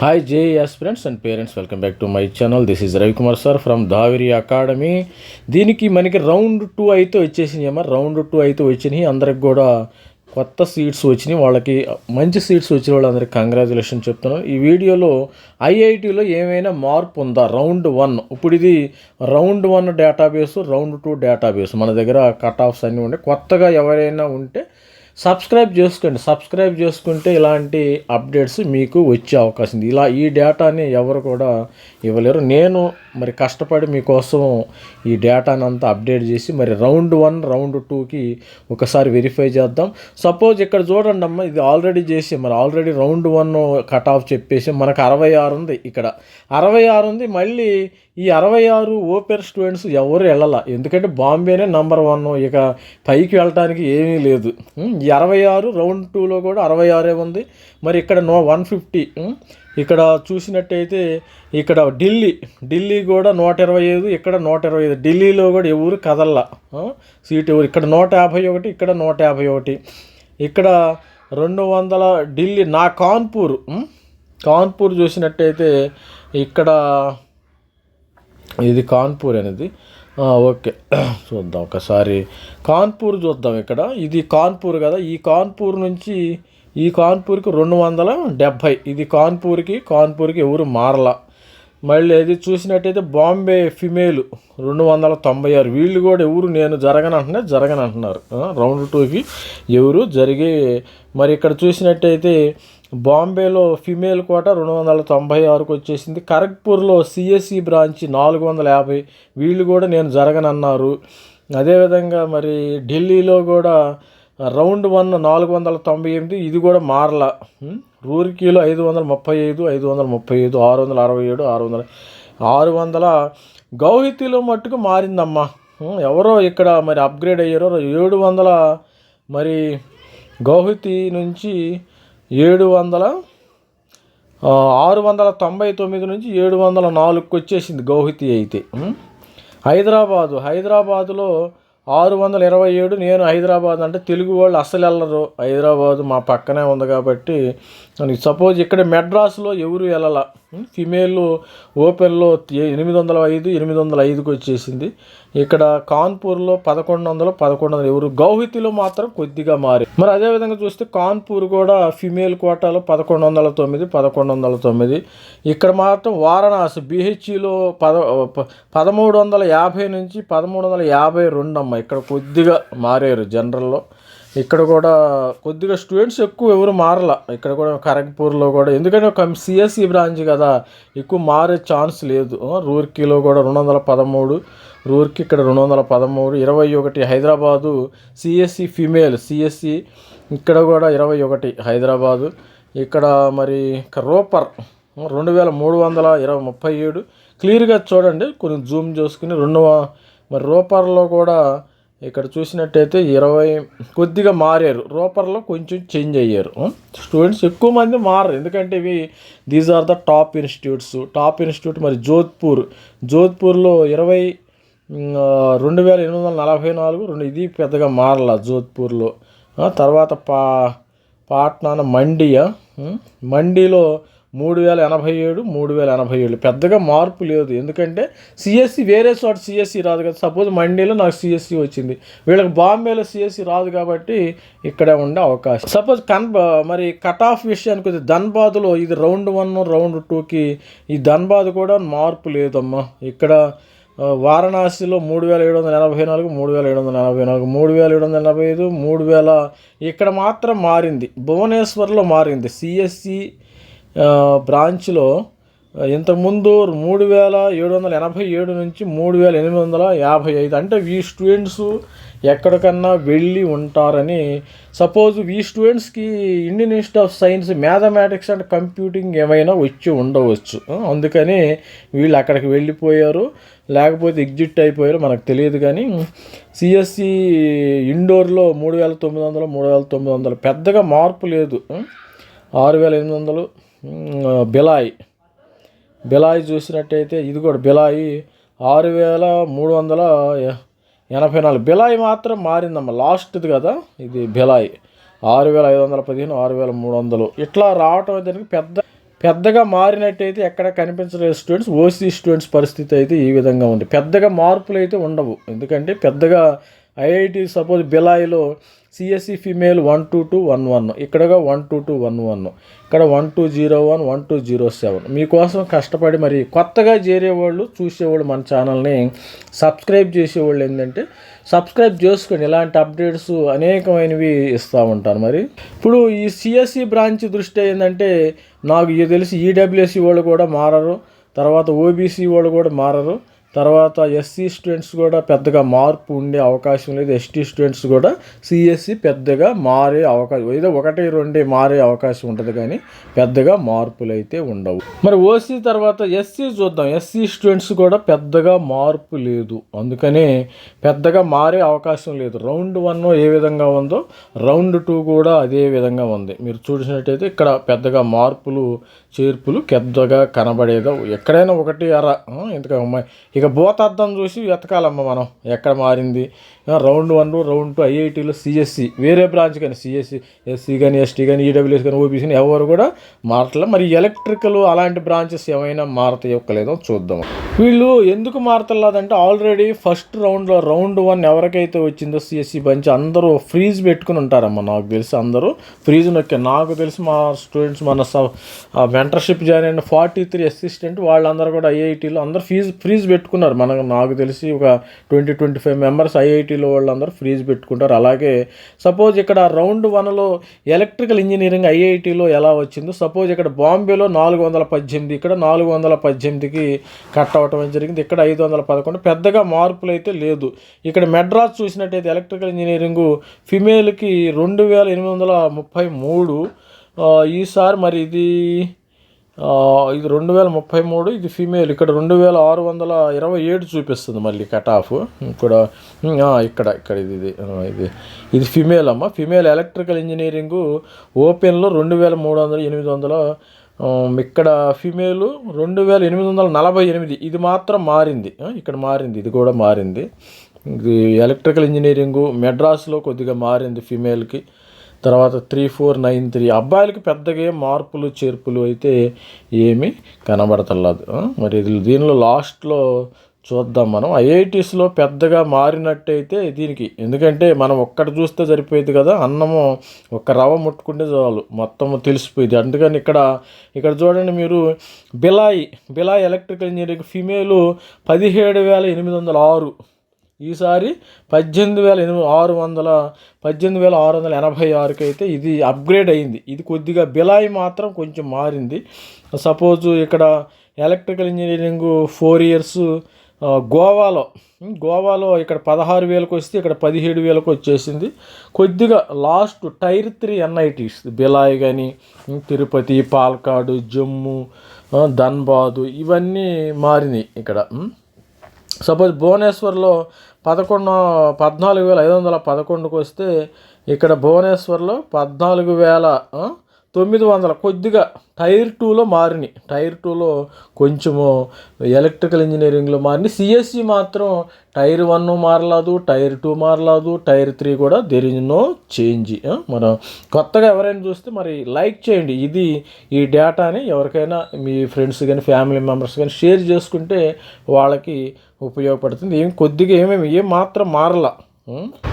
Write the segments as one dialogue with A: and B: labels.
A: Hi JS friends and parents welcome back to my channel this is Ravikumar sir from Dhaviri academy దీనికి మనకి round two అయితే వచ్చేసినాయి అమ్మ. Round two అయితే వచ్చినాయి. అందరికి కూడా కొత్త సీట్స్ వచ్చినాయి. వాళ్ళకి మంచి సీట్స్ వచ్చిన వాళ్ళందరికీ కంగ్రాచులేషన్ చెప్తున్నాను. ఈ వీడియోలో ఐఐటీలో ఏమైనా మార్పు ఉందా? రౌండ్ వన్ ఇప్పుడు ఇది round one database round two database మన దగ్గర కట్ ఆఫ్స్ అన్నీ ఉండే. కొత్తగా ఎవరైనా ఉంటే సబ్స్క్రైబ్ చేసుకోండి. సబ్స్క్రైబ్ చేసుకుంటే ఇలాంటి అప్డేట్స్ మీకు వచ్చే అవకాశం ఉంది. ఇలా ఈ డేటాని ఎవరు కూడా ఇవ్వలేరు. నేను మరి కష్టపడి మీకోసం ఈ డేటాని అంతా అప్డేట్ చేసి మరి రౌండ్ వన్ రౌండ్ టూకి ఒకసారి వెరిఫై చేద్దాం. సపోజ్ ఇక్కడ చూడండి అమ్మ ఇది ఆల్రెడీ చేసి మరి already round one cut off చెప్పేసి మనకు అరవై ఆరు ఉంది ఇక్కడ. అరవై ఆరు ఉంది మళ్ళీ ఈ అరవై ఆరు ఓపెన్ స్టూడెంట్స్ ఎవరు వెళ్ళాల? ఎందుకంటే బాంబేనే నంబర్ వన్ ఇక పైకి వెళ్ళటానికి ఏమీ లేదు. ఈ అరవై ఆరు రౌండ్ టూలో కూడా అరవై ఆరే ఉంది. మరి ఇక్కడ నో వన్ ఫిఫ్టీ. ఇక్కడ చూసినట్టయితే ఇక్కడ ఢిల్లీ ఢిల్లీ కూడా నూట ఇరవై ఐదు ఇక్కడ నూట ఇరవై ఐదు. ఢిల్లీలో కూడా ఎవరు కదల్లా. సీట్ ఎవరు? ఇక్కడ నూట యాభై ఒకటి ఇక్కడ నూట యాభై ఒకటి. ఇక్కడ రెండు వందల ఢిల్లీ నా కాన్పూర్. కాన్పూర్ చూసినట్టయితే ఇక్కడ ఇది కాన్పూర్ అనేది. ఓకే. చూద్దాం ఒకసారి. కాన్పూర్ చూద్దాం ఇక్కడ. ఇది కాన్పూర్ కదా. ఈ కాన్పూర్ నుంచి ఈ కాన్పూర్కి రెండు వందల డెబ్భై. ఇది కాన్పూర్కి కాన్పూర్కి ఎవరు మారలా. మళ్ళీ అది చూసినట్టయితే బాంబే ఫిమేల్ రెండు వందల తొంభై ఆరు. వీళ్ళు కూడా ఎవరు నేను జరగనంటున్నా జరగనంటున్నారు. రౌండ్ టూకి ఎవరు జరిగే మరి ఇక్కడ చూసినట్టయితే బాంబేలో ఫిమేల్ కోట రెండు వందల తొంభై ఆరుకు వచ్చేసింది. ఖరగ్పూర్లో సిఎస్సి బ్రాంచ్ నాలుగు వందల యాభై. వీళ్ళు కూడా నేను జరగనన్నారు. అదేవిధంగా మరి ఢిల్లీలో కూడా రౌండ్ వన్ నాలుగు వందల తొంభై ఎనిమిది. ఇది కూడా మారల. రూర్కీలో ఐదు వందల ముప్పై ఐదు ఐదు వందల ముప్పై ఐదు ఆరు వందల అరవై ఏడు ఆరు వందల ఆరు వందల. గౌహతిలో మట్టుకు మారిందమ్మా. ఎవరో ఇక్కడ మరి అప్గ్రేడ్ అయ్యారో ఏడు వందల మరి గౌహతి నుంచి ఏడు వందల ఆరు వందల తొంభై తొమ్మిది నుంచి ఏడు వందల నాలుగుకి వచ్చేసింది గౌహతి అయితే. హైదరాబాదు. హైదరాబాదులో ఆరు వందల ఇరవై ఏడు నేను హైదరాబాద్ అంటే తెలుగు వాళ్ళు అస్సలు వెళ్ళరు. హైదరాబాదు మా పక్కనే ఉంది కాబట్టి సపోజ్ ఇక్కడ మెడ్రాస్లో ఎవరు వెళ్ళాల. Hmm. ఫిమేల్ ఓపెన్లో ఎనిమిది వందల ఐదు ఎనిమిది వందల ఐదుకి వచ్చేసింది. ఇక్కడ కాన్పూర్లో పదకొండు వందలు పదకొండు వందలు ఎవరు గౌహతిలో మాత్రం కొద్దిగా మారి. మరి అదేవిధంగా చూస్తే కాన్పూర్ కూడా ఫిమేల్ కోటాలో పదకొండు వందల తొమ్మిది పదకొండు వందల తొమ్మిది ఇక్కడ మాత్రం వారణాసి బీహెచ్ఈలో పద ప- పదమూడు వందల యాభై నుంచి పదమూడు వందల యాభై రెండు అమ్మ. ఇక్కడ కొద్దిగా మారారు జనరల్లో. ఇక్కడ కూడా కొద్దిగా స్టూడెంట్స్ ఎక్కువ ఎవరు మారల. ఇక్కడ కూడా ఖరగ్పూర్లో కూడా. ఎందుకంటే ఒక సిఎస్సి బ్రాంచ్ కదా ఎక్కువ మారే ఛాన్స్ లేదు. రూర్కీలో కూడా రెండు వందల పదమూడు రూర్కి ఇక్కడ రెండు వందల పదమూడు ఇరవై ఒకటి హైదరాబాదు సిఎస్సి ఫీమేల్ సిఎస్సి ఇక్కడ కూడా ఇరవై ఒకటి హైదరాబాదు. ఇక్కడ మరి ఇక రోపర్ రెండు వేల మూడు వందల ఇరవై ముప్పై ఏడు. క్లియర్గా చూడండి కొంచెం జూమ్ చేసుకుని రెండు మరి రోపర్లో కూడా ఇక్కడ చూసినట్టయితే ఇరవై కొద్దిగా మారారు. రూపర్లో కొంచెం చేంజ్ అయ్యారు. స్టూడెంట్స్ ఎక్కువ మంది మారరు. ఎందుకంటే ఇవి these are the top institutes top institute మరి జోధ్పూర్. జోధ్పూర్లో ఇరవై రెండు వేల ఎనిమిది వందల నలభై నాలుగు రెండు ఇది పెద్దగా మారల జోధ్పూర్లో. తర్వాత పా పాట్నాన మండియా. మండీలో మూడు వేల ఎనభై ఏడు మూడు వేల ఎనభై ఏడు. పెద్దగా మార్పు లేదు. ఎందుకంటే సిఎస్సి వేరే చోట సిఎస్సి రాదు కదా. సపోజ్ మండీలో నాకు సిఎస్సి వచ్చింది. వీళ్ళకి బాంబేలో సిఎస్సి రాదు కాబట్టి ఇక్కడే ఉండే అవకాశం. సపోజ్ కన్ మరి కట్ ఆఫ్ విషయానికి వచ్చి ధన్బాద్లో ఇది రౌండ్ వన్ రౌండ్ టూకి ఈ ధన్బాద్ కూడా మార్పు లేదమ్మా. ఇక్కడ వారణాసిలో మూడు వేల ఏడు వందల ఎనభై నాలుగు మూడు వేల ఏడు వందల ఎనభై నాలుగు మూడు వేల ఏడు వందల ఎనభై ఐదు మూడు వేల ఇక్కడ మాత్రం మారింది. భువనేశ్వర్లో మారింది. సిఎస్సి బ్రాంచ్లో ఇంతకుముందు మూడు వేల ఏడు వందల ఎనభై ఏడు నుంచి మూడు వేల ఎనిమిది వందల యాభై ఐదు. అంటే ఈ స్టూడెంట్స్ ఎక్కడికన్నా వెళ్ళి ఉంటారని సపోజ్ ఈ స్టూడెంట్స్కి Indian institute of science mathematics and computing ఏమైనా వచ్చి ఉండవచ్చు. అందుకని వీళ్ళు అక్కడికి వెళ్ళిపోయారు. లేకపోతే ఎగ్జిట్ అయిపోయారు మనకు తెలియదు కానీ. సిఎస్సి ఇండోర్లో మూడు వేల తొమ్మిది వందలు మూడు వేల తొమ్మిది వందలు పెద్దగా మార్పు లేదు. ఆరు వేల ఎనిమిది వందలు బిలాయ్. బిలాయి చూసినట్టయితే ఇది కూడా బిలాయి ఆరు వేల మూడు వందల ఎనభై నాలుగు. బిలాయి మాత్రం మారిందమ్మా. లాస్ట్ది కదా ఇది బిలాయి. ఆరు వేల ఐదు వందల పదిహేను ఆరు వేల మూడు వందలు. ఇట్లా రావటం దానికి పెద్ద పెద్దగా మారినట్టయితే ఎక్కడ కనిపించలేదు స్టూడెంట్స్ ఓసీ స్టూడెంట్స్ పరిస్థితి అయితే ఈ విధంగా ఉంది. పెద్దగా మార్పులు అయితే ఉండవు. ఎందుకంటే పెద్దగా IIT suppose బిలాయిలో CSE female one two two one one ఇక్కడగా one two two one one ఇక్కడ one two zero one one two zero seven మీకోసం కష్టపడి మరి కొత్తగా చేరేవాళ్ళు చూసేవాళ్ళు మన ఛానల్ని సబ్స్క్రైబ్ చేసేవాళ్ళు ఏంటంటే సబ్స్క్రైబ్ చేసుకొని ఇలాంటి అప్డేట్స్ అనేకమైనవి ఇస్తూ ఉంటాను మరి. ఇప్పుడు ఈ సిఎస్సి బ్రాంచ్ దృష్టి ఏంటంటే నాకు ఇది తెలిసి ఈడబ్ల్యూఎస్సి వాళ్ళు కూడా మారరు తర్వాత ఓబీసీ వాళ్ళు కూడా మారరు. తర్వాత ఎస్సీ స్టూడెంట్స్ కూడా పెద్దగా మార్పు ఉండే అవకాశం లేదు. ఎస్టీ స్టూడెంట్స్ కూడా సిఎస్సి పెద్దగా మారే అవకాశం ఏదో ఒకటి రెండే మారే అవకాశం ఉంటుంది కానీ పెద్దగా మార్పులు అయితే ఉండవు. మరి ఓసీ తర్వాత ఎస్సీ చూద్దాం. ఎస్సీ స్టూడెంట్స్ కూడా పెద్దగా మార్పు లేదు. అందుకనే పెద్దగా మారే అవకాశం లేదు. రౌండ్ వన్ ఏ విధంగా ఉందో రౌండ్ టూ కూడా అదే విధంగా ఉంది. మీరు చూసినట్టయితే ఇక్కడ పెద్దగా మార్పులు చేర్పులు పెద్దగా కనబడేదో ఎక్కడైనా ఒకటి అర ఎందుకంటే ఇక భూతార్థం చూసి వెతకాలమ్మ మనం ఎక్కడ మారింది? రౌండ్ వన్ రౌండ్ టూ ఐఐటీలో సిఎస్సి వేరే బ్రాంచ్ కానీ సిఎస్సి ఎస్సీ కానీ ఎస్టీ కానీ ఈడబ్ల్యూఎస్ కానీ ఓబీసీ కానీ ఎవరు కూడా మారట్లే. మరి ఎలక్ట్రికల్ అలాంటి బ్రాంచెస్ ఏమైనా మారతాయో లేదో చూద్దాం. వీళ్ళు ఎందుకు మారతలేదంటే ఆల్రెడీ ఫస్ట్ రౌండ్లో రౌండ్ వన్ ఎవరికైతే వచ్చిందో సిఎస్సి బంచ్ అందరూ ఫ్రీజ్ పెట్టుకుని ఉంటారమ్మా. నాకు తెలిసి అందరూ ఫ్రీజ్ నొక్కే. నాకు తెలిసి మా స్టూడెంట్స్ మన మెంటర్షిప్ జాయిన్ అయిన ఫార్టీ త్రీ అసిస్టెంట్ వాళ్ళందరూ కూడా ఐఐటీలో అందరూ ఫీజు ఫ్రీజ్ పెట్టుకున్నారు. మనకు నాకు తెలిసి ఒక ట్వంటీ ట్వంటీ ఫైవ్ మెంబర్స్ ఐఐటీలో వాళ్ళందరూ ఫ్రీజ్ పెట్టుకుంటారు. అలాగే సపోజ్ ఇక్కడ రౌండ్ వన్లో ఎలక్ట్రికల్ ఇంజనీరింగ్ ఐఐటిలో ఎలా వచ్చిందో సపోజ్ ఇక్కడ బాంబేలో నాలుగు వందల పద్దెనిమిది ఇక్కడ నాలుగు వందల పద్దెనిమిదికి కట్ అవ్వటం జరిగింది ఇక్కడ ఐదు వందల పదకొండు. పెద్దగా మార్పులు అయితే లేదు. ఇక్కడ మెడ్రాస్ చూసినట్టయితే ఎలక్ట్రికల్ ఇంజనీరింగ్ ఫిమేల్కి రెండు వేల ఎనిమిది వందల ముప్పై మూడు. ఈసారి మరి ఇది ఇది రెండు వేల ముప్పై మూడు ఇది ఫీమేల్ ఇక్కడ రెండు వేల ఆరు వందల ఇరవై ఏడు చూపిస్తుంది మళ్ళీ కట్ ఆఫ్ ఇక్కడ ఇక్కడ ఇక్కడ ఇది ఇది ఇది. ఇది ఫిమేల్ అమ్మ. ఫిమేల్ ఎలక్ట్రికల్ ఇంజనీరింగు ఓపెన్లో రెండు వేల మూడు వందల ఎనిమిది వందల ఇక్కడ ఫిమేలు రెండు వేల ఎనిమిది వందల నలభై ఎనిమిది. ఇది మాత్రం మారింది. ఇక్కడ మారింది. ఇది కూడా మారింది. ఇది ఎలక్ట్రికల్ ఇంజనీరింగు మెడ్రాస్లో కొద్దిగా మారింది ఫిమేల్కి తర్వాత త్రీ ఫోర్ నైన్ త్రీ. అబ్బాయిలకి పెద్దగా ఏం మార్పులు చేర్పులు అయితే ఏమీ కనబడతలేదు. మరి దీనిలో లాస్ట్లో చూద్దాం మనం. ఐఐటీస్లో పెద్దగా మారినట్టయితే దీనికి ఎందుకంటే మనం ఒక్కటి చూస్తే సరిపోయేది కదా అన్నము ఒక్క రవ ముట్టుకుంటే చాలు. మొత్తం తెలిసిపోయింది. అందుకని ఇక్కడ ఇక్కడ చూడండి మీరు Bhilai Bhilai electrical engineering female పదిహేడు వేల ఎనిమిది వందల ఆరు. ఈసారి పద్దెనిమిది వేల ఎనిమిది ఆరు వందల పద్దెనిమిది వేల ఆరు వందల ఎనభై ఆరుకి అయితే ఇది అప్గ్రేడ్ అయింది. ఇది కొద్దిగా బిలాయి మాత్రం కొంచెం మారింది. సపోజ్ ఇక్కడ ఎలక్ట్రికల్ ఇంజనీరింగ్ ఫోర్ ఇయర్స్ గోవాలో గోవాలో ఇక్కడ పదహారు వేలకు వస్తే ఇక్కడ పదిహేడు వేలకు వచ్చేసింది. కొద్దిగా last tier three NITs Bhilai కానీ తిరుపతి పాలకాడు జమ్మూ ధన్బాదు ఇవన్నీ మారినాయి ఇక్కడ సపోజ్ భువనేశ్వర్లో పదకొండు పద్నాలుగు వేల ఐదు వందల పదకొండుకు వస్తే ఇక్కడ భువనేశ్వర్లో పద్నాలుగు వేల తొమ్మిది వందల కొద్దిగా టైర్ టూలో మారినాయి టైర్ టూలో కొంచెము ఎలక్ట్రికల్ ఇంజనీరింగ్లో మారినాయి సిఎస్సి మాత్రం టైర్ వన్ మారలేదు టైర్ టూ మారలేదు టైర్ త్రీ కూడా దెర్ ఇస్ నో చేంజ్. మనం కొత్తగా ఎవరైనా చూస్తే మరి లైక్ చేయండి. ఇది ఈ డేటాని ఎవరికైనా మీ ఫ్రెండ్స్ కానీ ఫ్యామిలీ మెంబర్స్ కానీ షేర్ చేసుకుంటే వాళ్ళకి ఉపయోగపడుతుంది. ఏం కొద్దిగా ఏమేమి ఏం మాత్రం మారలా.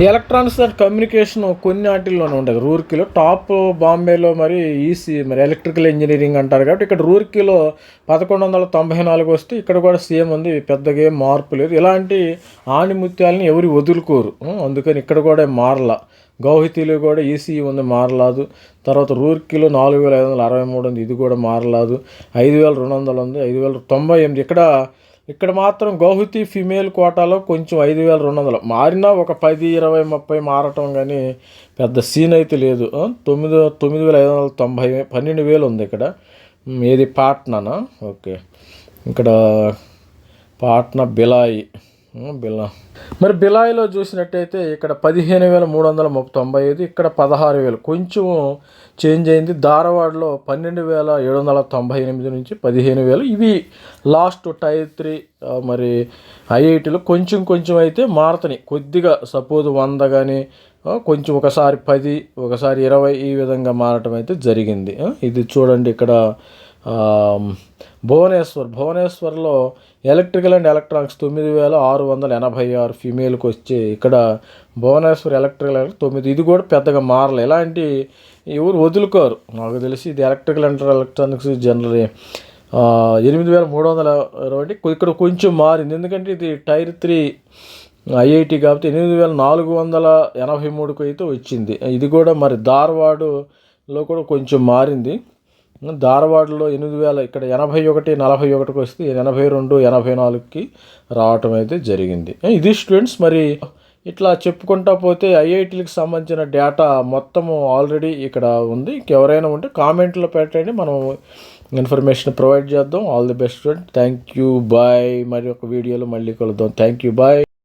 A: ఎలక్ట్రానిక్స్ అండ్ కమ్యూనికేషన్ కొన్ని వాటిల్లోనే ఉండదు. రూర్కీలో టాప్ బాంబేలో మరి ఈసీ మరి ఎలక్ట్రికల్ ఇంజనీరింగ్ అంటారు కాబట్టి ఇక్కడ రూర్కీలో పదకొండు వందల తొంభై నాలుగు వస్తే ఇక్కడ కూడా సేమ్ ఉంది. పెద్దగా ఏం మార్పు లేదు. ఇలాంటి ఆణిముత్యాలని ఎవరు వదులుకోరు. Hmm? అందుకని ఇక్కడ కూడా మారలా. గౌహతిలో కూడా ఈసీ ఉంది మారలాదు. తర్వాత రూర్కీలో నాలుగు వేల ఐదు వందల అరవై మూడు ఉంది ఇది కూడా మారలాదు. ఐదు వేల రెండు వందలు ఉంది ఐదు వేల తొంభై ఎనిమిది. ఇక్కడ ఇక్కడ మాత్రం గౌహతి ఫిమేల్ కోటాలో కొంచెం ఐదు వేల రెండు వందలు. మారినా ఒక పది ఇరవై ముప్పై మారటం కానీ పెద్ద సీన్ అయితే లేదు. తొమ్మిది తొమ్మిది వేల ఐదు వందల తొంభై పన్నెండు వేలు ఉంది ఇక్కడ. ఏది? పాట్నానా? ఓకే. ఇక్కడ పాట్నా బిలాయి. బిలా మరి బిలాయిలో చూసినట్టయితే ఇక్కడ పదిహేను వేల మూడు వందల తొంభై ఐదు ఇక్కడ పదహారు వేలు. కొంచెం చేంజ్ అయింది. ధారవాడలో పన్నెండు వేల ఏడు వందల తొంభై ఎనిమిది నుంచి పదిహేను వేలు. ఇవి లాస్ట్ టైర్ త్రీ మరి ఐఐటీలో కొంచెం కొంచెం అయితే మారుతున్నాయి. కొద్దిగా సపోజ్ వంద కానీ కొంచెం ఒకసారి పది ఒకసారి ఇరవై ఈ విధంగా మారటం అయితే జరిగింది. ఇది చూడండి ఇక్కడ భువనేశ్వర్. భువనేశ్వర్లో ఎలక్ట్రికల్ అండ్ ఎలక్ట్రానిక్స్ తొమ్మిది వేల ఆరు వందల ఎనభై ఆరు ఫీమేల్కి వచ్చి ఇక్కడ భువనేశ్వర్ ఎలక్ట్రికల్ తొమ్మిది ఇది కూడా పెద్దగా మారలే. ఇలాంటి ఎవరు వదులుకోరు. నాకు తెలిసి ఇది ఎలక్ట్రికల్ అండ్ ఎలక్ట్రానిక్స్ జనరల్. ఎనిమిది వేల మూడు వందల ఇరవై ఇక్కడ కొంచెం మారింది. ఎందుకంటే ఇది టైర్ త్రీ ఐఐటి కాబట్టి ఎనిమిది వేల నాలుగు వందల ఎనభై మూడుకు అయితే వచ్చింది. ఇది కూడా మరి ధార్వాడులో కూడా కొంచెం మారింది. ధారవాడలో ఎనిమిది వేల ఇక్కడ ఎనభై ఒకటి నలభై ఒకటికి వస్తే ఎనభై రెండు ఎనభై నాలుగుకి రావటం అయితే జరిగింది. ఇది స్టూడెంట్స్ మరి ఇట్లా చెప్పుకుంటా పోతే ఐఐటీలకు సంబంధించిన డేటా మొత్తము ఆల్రెడీ ఇక్కడ ఉంది. ఇంకెవరైనా ఉంటే కామెంట్లో పెట్టండి. మనం ఇన్ఫర్మేషన్ ప్రొవైడ్ చేద్దాం. All the best student. Thank you. Bye. మరి ఒక వీడియోలో మళ్ళీ కలుద్దాం. Thank you. బాయ్.